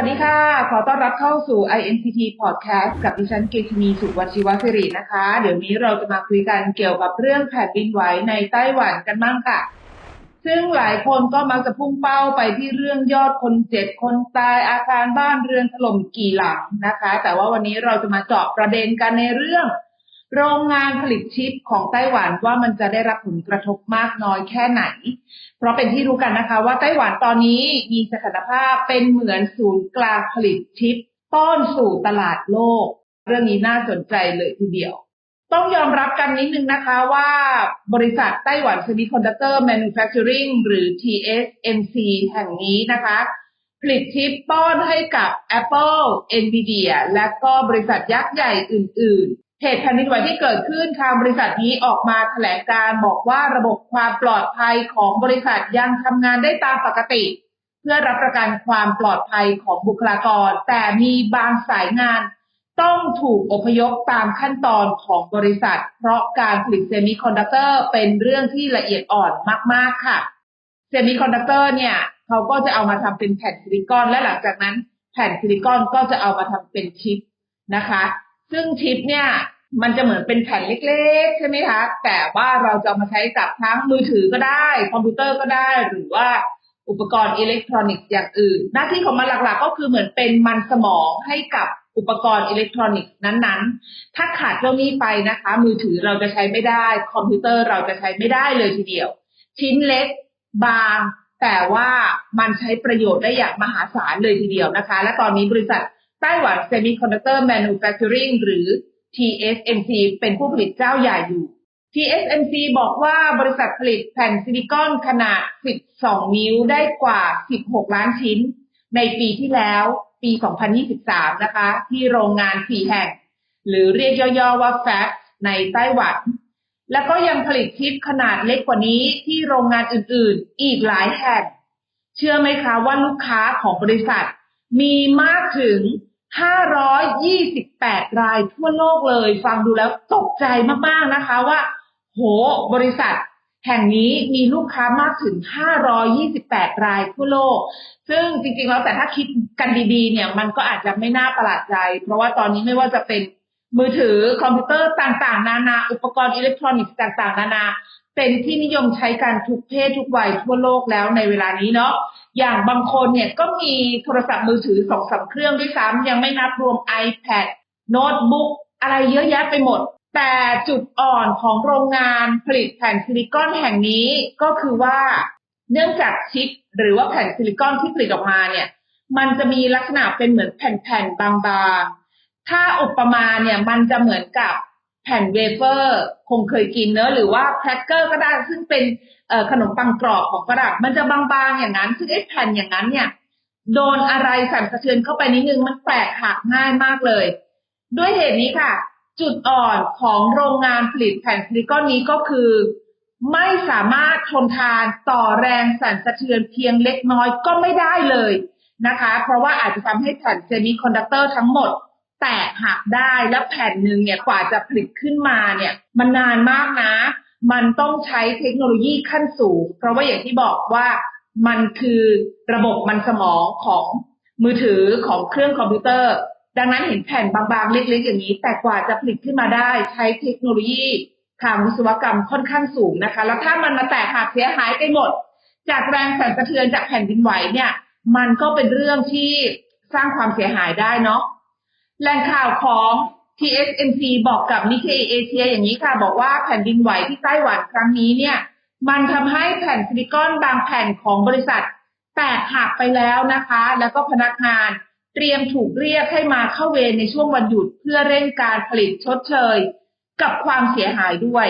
วัสดีค่ะ ขอต้อนรับเข้าสู่ INCT Podcast กับดิฉันเกษณีสุวรรณชีวสิรินะคะ เดี๋ยวนี้เราจะมาคุยกันเกี่ยวกับเรื่องแผ่นดินไหวในไต้หวันกันบ้างค่ะ ซึ่งหลายคนก็มักจะพุ่งเป้าไปที่เรื่องยอดคนเจ็บคนตายอาคารบ้านเรือนถล่มกี่หลังนะคะ แต่ว่าวันนี้เราจะมาเจาะประเด็นกันในเรื่อง โรงงานผลิตชิปของไต้หวันว่ามันจะได้รับผลกระทบมากน้อยแค่ไหน เพราะเป็นที่รู้กันนะคะว่าไต้หวันตอนนี้มีสถานภาพเป็นเหมือนศูนย์กลางผลิตชิป ต้อนสู่ตลาดโลก เรื่องนี้น่าสนใจเลยทีเดียว ต้องยอมรับกันนิดนึงนะคะว่าบริษัทไต้หวัน Semiconductor Manufacturing หรือ TSMC แห่งนี้นะคะผลิตชิปป้อนให้กับ Apple, Nvidia และก็บริษัทยักษ์ใหญ่อื่นๆ เหตุแผ่นดินไหวที่เกิดขึ้นทางบริษัทนี้ออกมาแถลงการบอกว่าระบบความปลอดภัยของบริษัทยังทำงานได้ตามปกติ เพื่อรับประกันความปลอดภัยของบุคลากร แต่มีบางสายงานต้องถูกอพยพตามขั้นตอนของบริษัท เพราะการผลิตเซมิคอนดักเตอร์เป็นเรื่องที่ละเอียดอ่อนมาก ๆ ค่ะเซมิคอนดักเตอร์เนี่ย เขาก็จะเอามาทำเป็นแผ่นซิลิคอนและหลังจากนั้น แผ่นซิลิคอนก็จะเอามาทำเป็นชิปนะคะ ซึ่งชิปเนี่ยมันจะเหมือนเป็นแผ่นเล็กๆ ใช่ไหมคะ แต่ว่าเราจะมาใช้กับทั้งมือถือก็ได้ คอมพิวเตอร์ก็ได้ หรือว่าอุปกรณ์อิเล็กทรอนิกส์อย่างอื่น หน้าที่ของมันหลักๆ ก็คือเหมือนเป็นมันสมองให้กับอุปกรณ์อิเล็กทรอนิกส์นั้นๆ ถ้าขาดเจ้านี้ไปนะคะ มือถือเราจะใช้ไม่ได้ คอมพิวเตอร์เราจะใช้ไม่ได้เลยทีเดียว ชิ้นเล็กบางแต่ว่ามันใช้ประโยชน์ได้อย่างมหาศาลเลยทีเดียวนะคะ และตอนนี้บริษัท ไต้หวัน Semiconductor Manufacturing หรือ TSMC เป็นผู้ผลิตเจ้าใหญ่อยู่ TSMC บอกว่าบริษัทผลิตแผ่นซิลิคอนขนาด 12 นิ้วได้กว่า 16 ล้านชิ้น ในปีที่แล้วปี 2023 นะคะ ที่โรงงาน 4 แห่ง หรือเรียกย่อๆว่า FAT ในไต้หวัน แล้วก็ยังผลิตชิปขนาดเล็กกว่านี้ที่โรงงานอื่นๆ อีกหลายแห่ง เชื่อไหมคะว่าลูกค้าของบริษัทมีมากถึง 528 รายทั่วโลกเลย ฟังดูแล้วตกใจมากๆนะคะว่า โหบริษัทแห่งนี้มีลูกค้ามากถึง 528 รายทั่วโลก ซึ่งจริงๆ แล้วแต่ถ้าคิดกันดีๆ เนี่ยมันก็อาจจะไม่น่าประหลาดใจ เพราะว่าตอนนี้ไม่ว่าจะเป็นมือถือคอมพิวเตอร์ต่างๆ นานา อุปกรณ์อิเล็กทรอนิกส์ต่างๆ นานา เป็นที่นิยมใช้กันทุกเพศทุกวัยทั่วโลกแล้วในเวลานี้เนาะอย่างบางคนเนี่ยก็มีโทรศัพท์มือถือสองสาเครื่องด้วยซ้ำยังไม่นับรวม iPad โน้ตบุ๊กอะไรเยอะแยะไปหมด แต่จุดอ่อนของโรงงานผลิตแผ่นซิลิคอนแห่งนี้ก็คือว่าเนื่องจากชิปหรือว่าแผ่นซิลิคอนที่ผลิตออกมาเนี่ย มันจะมีลักษณะเป็นเหมือนแผ่นๆบางๆ ถ้าอุปมาเนี่ยมันจะเหมือนกับ แผ่นเวเฟอร์คงเคยกินเนอะหรือว่าแครกเกอร์ก็ได้ซึ่งเป็นขนมปังกรอบของฝรั่งมันจะบางๆอย่างนั้น ซึ่งไอ้แผ่นอย่างนั้นเนี่ย โดนอะไรสั่นสะเทือนเข้าไปนิดนึงมันแตกหักง่ายมากเลย ด้วยเหตุนี้ค่ะ จุดอ่อนของโรงงานผลิตแผ่นซิลิคอนนี้ก็คือ ไม่สามารถทนทานต่อแรงสั่นสะเทือนเพียงเล็กน้อยก็ไม่ได้เลยนะคะ เพราะว่าอาจจะทำให้แผ่นเซมิคอนดักเตอร์ทั้งหมด แตกหักได้แล้วแผ่นหนึ่งเนี่ยกว่าจะผลิตขึ้นมาเนี่ย มันนานมากนะ มันต้องใช้เทคโนโลยีขั้นสูง เพราะว่าอย่างที่บอกว่ามันคือระบบมันสมองของมือถือของเครื่องคอมพิวเตอร์ ดังนั้นเห็นแผ่นบางๆ เล็กๆ อย่างนี้ แต่กว่าจะผลิตขึ้นมาได้ใช้เทคโนโลยีทางวิศวกรรมค่อนข้างสูงนะคะ แล้วถ้ามันมาแตกหักเสียหายไปหมด จากแรงสั่นสะเทือนจากแผ่นดินไหวเนี่ย มันก็เป็นเรื่องที่สร้างความเสียหายได้เนาะ แหล่งข่าวของ TSMC บอกกับนิเคเอเชียอย่างนี้ค่ะ บอกว่าแผ่นดินไหวที่ไต้หวันครั้งนี้เนี่ย มันทำให้แผ่นซิลิคอนบางแผ่นของบริษัท แตกหักไปแล้วนะคะ แล้วก็พนักงานเตรียมถูกเรียกให้มาเข้าเวรในช่วงวันหยุดเพื่อเร่งการผลิตชดเชย กับความเสียหายด้วย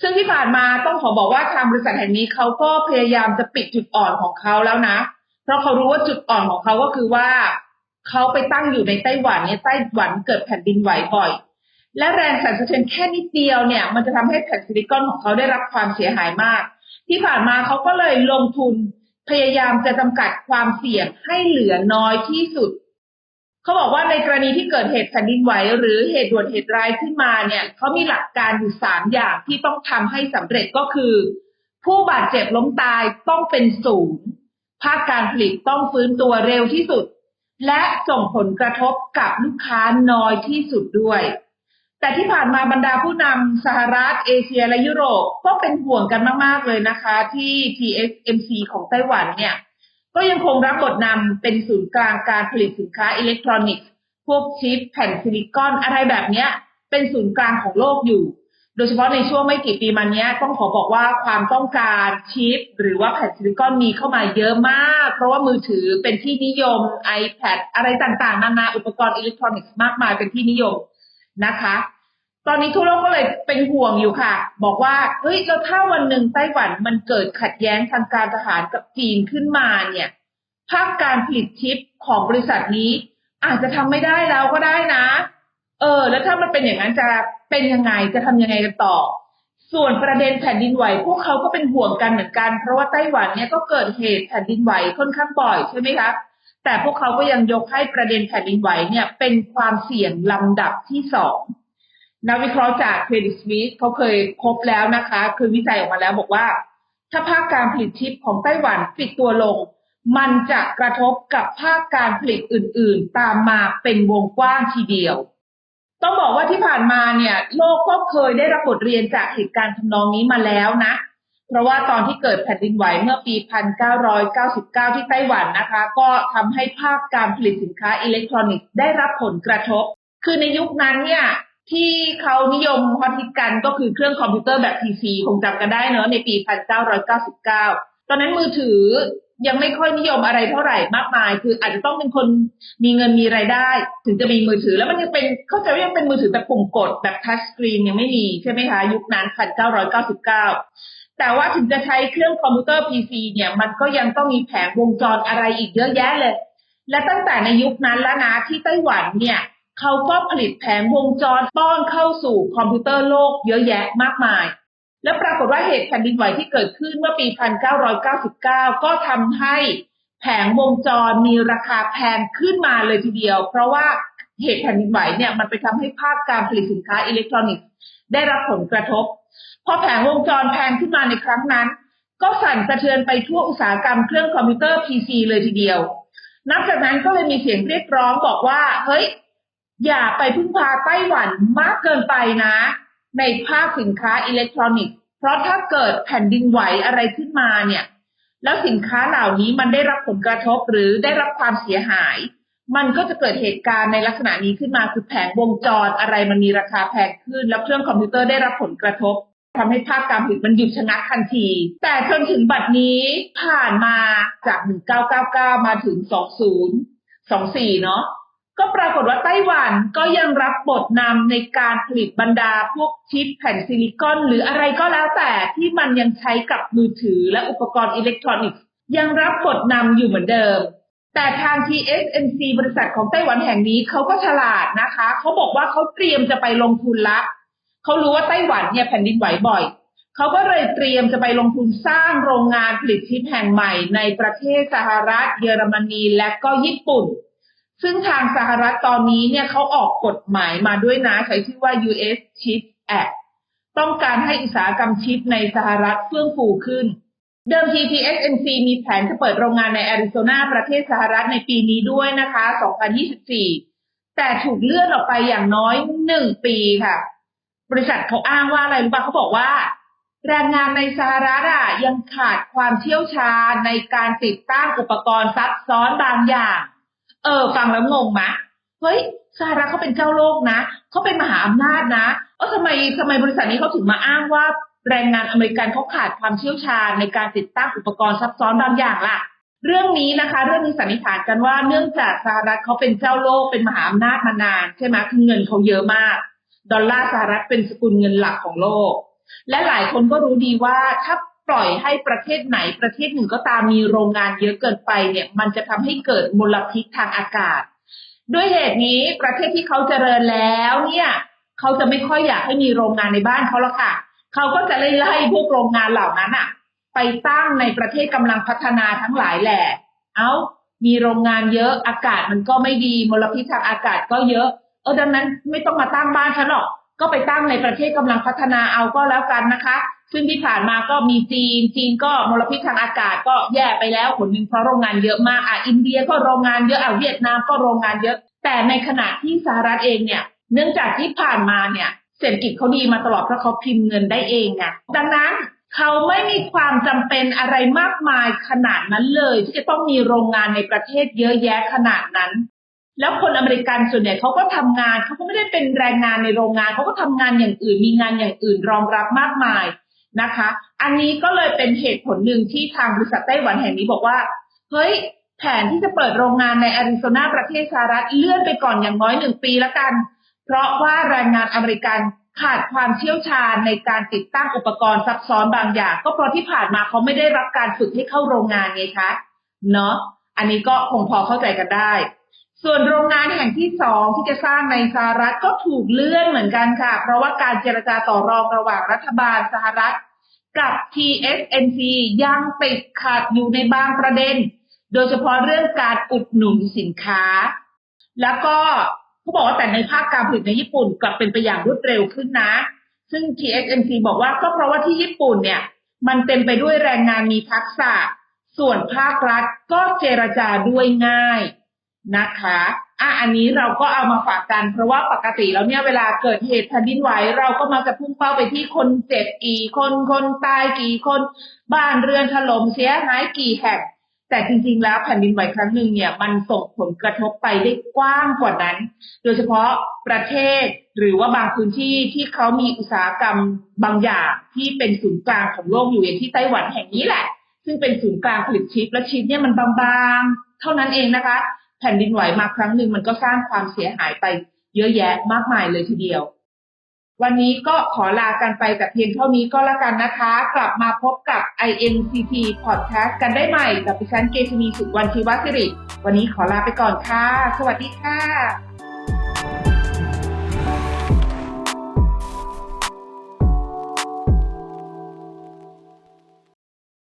ซึ่งที่ผ่านมาต้องขอบอกว่าทางบริษัทแห่งนี้เขาก็พยายามจะปิดจุดอ่อนของเขาแล้วนะ เพราะเขารู้ว่าจุดอ่อนของเขาก็คือว่า เขาไปตั้งอยู่ในไต้หวันเนี่ยไต้หวันเกิดแผ่นดินไหวบ่อย และแรงสั่นสะเทือนแค่นิดเดียวเนี่ย มันจะทำให้แผ่นซิลิคอนของเขาได้รับความเสียหายมาก ที่ผ่านมาเขาก็เลยลงทุนพยายามจะจำกัดความเสี่ยงให้เหลือน้อยที่สุด เขาบอกว่าในกรณีที่เกิดเหตุแผ่นดินไหว หรือเหตุด่วนเหตุร้ายขึ้นมาเนี่ยเขามีหลักการอยู่สามอย่างที่ต้องทำให้สำเร็จก็คือ ผู้บาดเจ็บล้มตายต้องเป็นศูนย์ภาคการผลิตต้องฟื้นตัวเร็วที่สุด และส่งผลกระทบกับลูกค้าน้อยที่สุดด้วย แต่ที่ผ่านมาบรรดาผู้นำสหรัฐเอเชียและยุโรปก็เป็นห่วงกันมากๆเลยนะคะ ที่ TSMC ของไต้หวันเนี่ย ก็ยังคงรับบทนำเป็นศูนย์กลางการผลิตสินค้าอิเล็กทรอนิกส์ พวกชิปแผ่นซิลิคอนอะไรแบบเนี้ย เป็นศูนย์กลางของโลกอยู่ โดยเฉพาะในช่วงไม่กี่ปีมานี้ต้องขอบอกว่าความต้องการชิป หรือว่าแผ่นซิลิคอนมีเข้ามาเยอะมาก เพราะว่ามือถือเป็นที่นิยม iPad อะไรต่างๆ นานาอุปกรณ์อิเล็กทรอนิกส์มากมายเป็นที่นิยมนะคะ ตอนนี้ทั่วโลกก็เลยเป็นห่วงอยู่ค่ะ บอกว่าเฮ้ยแล้วถ้าวันหนึ่งไต้หวันมันเกิดขัดแย้งทางการทหารกับจีนขึ้นมาเนี่ยภาคการผลิตชิปของบริษัทนี้อาจจะทำไม่ได้แล้วก็ได้นะ เออ แล้วถ้ามันเป็นอย่างนั้นจะเป็นยังไงจะทำยังไงกันต่อ ส่วนประเด็นแผ่นดินไหว พวกเขาก็เป็นห่วงกันเหมือนกัน เพราะว่าไต้หวันเนี่ยก็เกิดเหตุแผ่นดินไหวค่อนข้างบ่อยใช่ไหมคะแต่พวกเขาก็ยังยกให้ประเด็นแผ่นดินไหวเนี่ย เป็นความเสี่ยงลำดับที่สองนักวิเคราะห์จากเครดิตสวิสเขาเคยพบแล้วนะคะ คือวิจัยออกมาแล้วบอกว่า ถ้าภาคการผลิตชิปของไต้หวันปิดตัวลง มันจะกระทบกับภาคการผลิตอื่น ๆ ตามมาเป็นวงกว้างทีเดียว ต้องบอกว่าที่ผ่านมาเนี่ย โลกก็เคยได้รับบทเรียนจากเหตุการณ์ทำนองนี้มาแล้วนะ เพราะว่าตอนที่เกิดแผ่นดินไหวเมื่อปี 1999 ที่ไต้หวันนะคะ ก็ทำให้ภาคการผลิตสินค้าอิเล็กทรอนิกส์ได้รับผลกระทบ คือในยุคนั้นเนี่ยที่เขานิยมฮอตฮิตกันก็คือเครื่องคอมพิวเตอร์แบบ PC คงจำกันได้เนอะในปี 1999 ตอนนั้นมือถือ ยังไม่ค่อยนิยมอะไรเท่าไหร่มากมาย คืออาจจะต้องเป็นคนมีเงินมีไรายได้ ถึงจะมีมือถือแล้วมันยังเป็นเข้าใจว่ายังเป็นมือถือแบบปุ่มกดแบบทัชสกรีนยังไม่มีใช่ไหมคะ ยุคนั้น1999แต่ว่าถึงจะใช้เครื่องคอมพิวเตอร์ PC เนี่ยมันก็ยังต้องมีแผงวงจรอะไรอีกเยอะแยะเลย และตั้งแต่ในยุคนั้นแล้วนะที่ไต้หวันเนี่ยเขาก็ผลิตแผงวงจรป้อนเข้าสู่คอมพิวเตอร์โลกเยอะแยะมากมาย และปรากฏว่าเหตุแผ่นดินไหวที่เกิดขึ้นเมื่อปี 1999 ก็ทำให้แผงวงจรมีราคาแพงขึ้นมาเลยทีเดียว เพราะว่าเหตุแผ่นดินไหวเนี่ยมันไปทำให้ภาคการผลิตสินค้าอิเล็กทรอนิกส์ ได้รับผลกระทบ พอแผงวงจรแพงขึ้นมาในครั้งนั้น ก็สั่นสะเทือนไปทั่วอุตสาหกรรมเครื่องคอมพิวเตอร์ PC เลยทีเดียว นับจากนั้นก็เลยมีเสียงเรียกร้องบอกว่า เฮ้ย อย่าไปพึ่งพาไต้หวันมากเกินไปนะ ในภาคสินค้าอิเล็กทรอนิกส์ เพราะถ้าเกิดแผ่นดินไหวอะไรขึ้นมาเนี่ย แล้วสินค้าเหล่านี้มันได้รับผลกระทบหรือได้รับความเสียหาย มันก็จะเกิดเหตุการณ์ในลักษณะนี้ขึ้นมาคือแผงวงจรอะไรมันมีราคาแพงขึ้น แล้วเครื่องคอมพิวเตอร์ได้รับผลกระทบทำให้ภาคการผลิตมันหยุดชะงักทันที แต่จนถึงบัดนี้ผ่านมาจาก 1999 มาถึง 2024 เนาะ ก็ปรากฏว่าไต้หวันก็ยังรับบทนำในการผลิตบรรดาพวกชิปแผ่นซิลิคอน หรืออะไรก็แล้วแต่ที่มันยังใช้กับมือถือและอุปกรณ์อิเล็กทรอนิกส์ ยังรับบทนำอยู่เหมือนเดิม แต่ทาง TSMC บริษัทของไต้หวันแห่งนี้เขาก็ฉลาดนะคะ เขาบอกว่าเขาเตรียมจะไปลงทุนละเขารู้ว่าไต้หวันเนี่ยแผ่นดินไหวบ่อยเขาก็เลยเตรียมจะไปลงทุนสร้างโรงงานผลิตชิปแห่งใหม่ในประเทศสหรัฐ เยอรมนี และก็ญี่ปุ่น ซึ่งทางสหรัฐตอนนี้เนี่ยเขาออกกฎหมายมาด้วยนะ ใช้ชื่อว่า US Chip Act ต้องการให้อุตสาหกรรมชิปในสหรัฐเฟื่องฟูขึ้น เดิมที TSMC มีแผนจะเปิดโรงงานในแอริโซนาประเทศสหรัฐในปีนี้ด้วยนะคะ 2024 แต่ถูกเลื่อนออกไปอย่างน้อยหนึ่งปีค่ะ บริษัทเขาอ้างว่าอะไรรู้ปะเขาบอกว่า แรงงานในสหรัฐอะยังขาดความเชี่ยวชาญในการติดตั้งอุปกรณ์ซับซ้อนบางอย่าง เออ ฟังแล้วงงไหมเฮ้ยสหรัฐเขาเป็นเจ้าโลกนะเขาเป็นมหาอำนาจนะเออทำไมทำไมบริษัทนี้เขาถึงมาอ้างว่าแรงงานอเมริกันเขาขาดความเชี่ยวชาญในการติดตั้งอุปกรณ์ซับซ้อนบางอย่างล่ะ เรื่องนี้นะคะ เรื่องนี้สันนิษฐานกันว่าเนื่องจากสหรัฐเขาเป็นเจ้าโลกเป็นมหาอำนาจมานานใช่ไหมคือเงินเขาเยอะมาก ดอลลาร์สหรัฐเป็นสกุลเงินหลักของโลก และหลายคนก็รู้ดีว่าถ้า ปล่อยให้ประเทศไหนประเทศหนึ่งก็ตามมีโรงงานเยอะเกินไปเนี่ย มันจะทำให้เกิดมลพิษทางอากาศ ด้วยเหตุนี้ประเทศที่เขาเจริญแล้วเนี่ยเขาจะไม่ค่อยอยากให้มีโรงงานในบ้านเขาล้วค่ะ เขาก็จะไล่ไล่พวกโรงงานเหล่านั้นอะไปตั้งในประเทศกำลังพัฒนาทั้งหลายแหละ เอา้า มีโรงงานเยอะอากาศมันก็ไม่ดีมลพิษทางอากาศก็เยอะ เออดังนั้นไม่ต้องมาตั้งบ้านฉันหรอก ก็ไปตั้งในประเทศกำลังพัฒนาเอาก็แล้วกันนะคะ ซึ่งที่ผ่านมาก็มีจีน จีนก็มลพิษทางอากาศก็แย่ไปแล้วผลหนึ่งเพราะโรงงานเยอะมากอะอินเดียก็โรงงานเยอะอะเวียดนามก็โรงงานเยอะ แต่ในขณะที่สหรัฐเองเนี่ย เนื่องจากที่ผ่านมาเนี่ยเศรษฐกิจเขาดีมาตลอดเพราะเขาพิมพ์เงินได้เองไงดังนั้นเขาไม่มีความจำเป็นอะไรมากมายขนาดนั้นเลย ที่จะต้องมีโรงงานในประเทศเยอะแยะขนาดนั้น แล้วคนอเมริกันส่วนใหญ่เขาก็ทำงานเขาก็ไม่ได้เป็นแรงงานในโรงงานเขาก็ทำงานอย่างอื่นมีงานอย่างอื่นรองรับมากมายนะคะ อันนี้ก็เลยเป็นเหตุผลหนึ่งที่ทางบริษัทไต้หวันแห่งนี้บอกว่าเฮ้ยแผนที่จะเปิดโรงงานในแอริโซนาประเทศสหรัฐเลื่อนไปก่อนอย่างน้อยหนึ่งปีละกัน เพราะว่าแรงงานอเมริกันขาดความเชี่ยวชาญในการติดตั้งอุปกรณ์ซับซ้อนบางอย่าง ก็เพราะที่ผ่านมาเขาไม่ได้รับการฝึกให้เข้าโรงงานไงคะเนาะอันนี้ก็คงพอเข้าใจกันได้ ส่วนโรงงานแห่งที่สองที่จะสร้างในสหรัฐก็ถูกเลื่อนเหมือนกันค่ะ เพราะว่าการเจรจาต่อรองระหว่างรัฐบาลสหรัฐ กับ TSMC ยังติดขัดอยู่ในบางประเด็น โดยเฉพาะเรื่องการอุดหนุนสินค้า แล้วก็เขาบอกว่าแต่ในภาคการผลิตในญี่ปุ่นกลับเป็นไปอย่างรวดเร็วขึ้นนะ ซึ่ง TSMC บอกว่าก็เพราะว่าที่ญี่ปุ่นเนี่ย มันเต็มไปด้วยแรงงานมีทักษะ ส่วนภาครัฐก็เจรจาด้วยง่าย นะคะอะอันนี้เราก็เอามาฝากกัน เพราะว่าปกติแล้วเนี่ยเวลาเกิดเหตุแผ่นดินไหวเราก็มาจะพุ่งเป้าไปที่คนเจ็บกี่คนคนตายกี่คนบ้านเรือนถล่มเสียหายกี่แห่งแต่จริงๆ แล้วแผ่นดินไหวครั้งหนึ่งเนี่ยมันส่งผลกระทบไปได้กว้างกว่านั้น โดยเฉพาะประเทศหรือว่าบางพื้นที่ที่เขามีอุตสาหกรรมบางอย่างที่เป็นศูนย์กลางของโลกอยู่อย่างที่ไต้หวันแห่งนี้แหละ ซึ่งเป็นศูนย์กลางผลิตชิปและชิปเนี่ยมันบางๆ เท่านั้นเองนะคะ แผ่นดินไหวมาครั้งหนึ่งมันก็สร้างความเสียหายไปเยอะแยะมากมายเลยทีเดียว วันนี้ก็ขอลากันไปแต่เพียงเท่านี้ก็แล้วกันนะคะ กลับมาพบกับ INCT Podcast กันได้ใหม่กับดิฉันเกษณีสุวรรณชีวสิริ วันนี้ขอลาไปก่อนค่ะ สวัสดีค่ะ